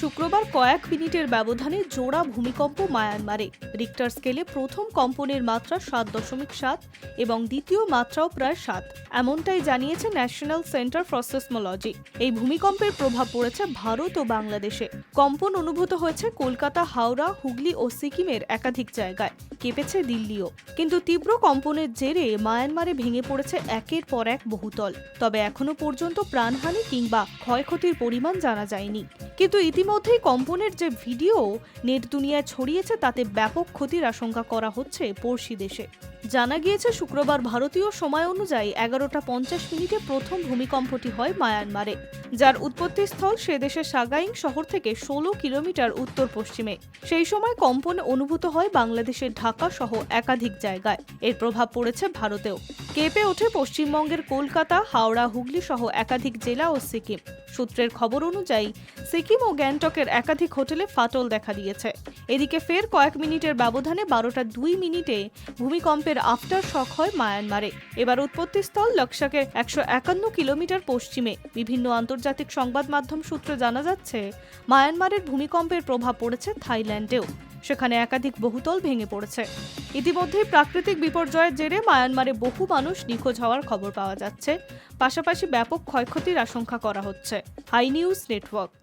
শুক্রবার কয়েক মিনিটের ব্যবধানে জোড়া ভূমিকম্প মায়ানমারে। রিক্টার স্কেলে প্রথম কম্পনের মাত্রা সাত দশমিক সাত এবং দ্বিতীয় মাত্রাও প্রায় সাত। এমনটাই জানিয়েছে ন্যাশনাল সেন্টার ফর সিসমোলজি এই ভূমিকম্পের প্রভাব পড়েছে ভারত ও বাংলাদেশে। কম্পন অনুভূত হয়েছে কলকাতা, হাওড়া, হুগলি ও সিকিমের একাধিক জায়গায়। কেঁপেছে দিল্লিও। কিন্তু তীব্র কম্পনের জেরে মায়ানমারে ভেঙে পড়েছে একের পর এক বহুতল। তবে এখনও পর্যন্ত প্রাণহানি কিংবা ক্ষয়ক্ষতির পরিমাণ জানা যায়নি। কিন্তু ইতিমধ্যেই কম্পনের যে ভিডিও নেট দুনিয়ায় ছড়িয়েছে, তাতে ব্যাপক ক্ষতির আশঙ্কা করা হচ্ছে পড়শি দেশে। জানা গিয়েছে, শুক্রবার ভারতীয় সময় অনুযায়ী এগারোটা পঞ্চাশ মিনিটে প্রথম ভূমিকম্পটি হয় মায়ানমারে। যার উৎপত্তিস্থল সে দেশের সাগাইং শহর থেকে ষোলো কিলোমিটার উত্তর পশ্চিমে। সেই সময় কম্পন অনুভূত হয় বাংলাদেশের ঢাকা সহ একাধিক জায়গায়। এর প্রভাব পড়েছে ভারতেও। কেঁপে ওঠে পশ্চিমবঙ্গের কলকাতা, হাওড়া, হুগলি সহ একাধিক জেলা ও সিকিম। সূত্রের খবর অনুযায়ী, সিকিম ও গ্যাংটকের একাধিক হোটেলে ফাটল দেখা দিয়েছে। এদিকে ফের কয়েক মিনিটের ব্যবধানে বারোটা দুই মিনিটে ভূমিকম্পের আফটার শক হয় মায়ানমারে। এবার উৎপত্তিস্থল লক্সাকের একশো একান্ন কিলোমিটার পশ্চিমে। বিভিন্ন আন্তর্জাতিক সংবাদ মাধ্যম সূত্রে জানা যাচ্ছে, মায়ানমারের ভূমিকম্পের প্রভাব পড়েছে থাইল্যান্ডেও। সেখানে একাধিক বহুতল ভেঙে পড়েছে। ইতিমধ্যেই প্রাকৃতিক বিপর্যয়ের জেরে মায়ানমারে বহু মানুষ নিখোঁজ হওয়ার খবর পাওয়া যাচ্ছে। পাশাপাশি ব্যাপক ক্ষয়ক্ষতির আশঙ্কা করা হচ্ছে। Hi News Network.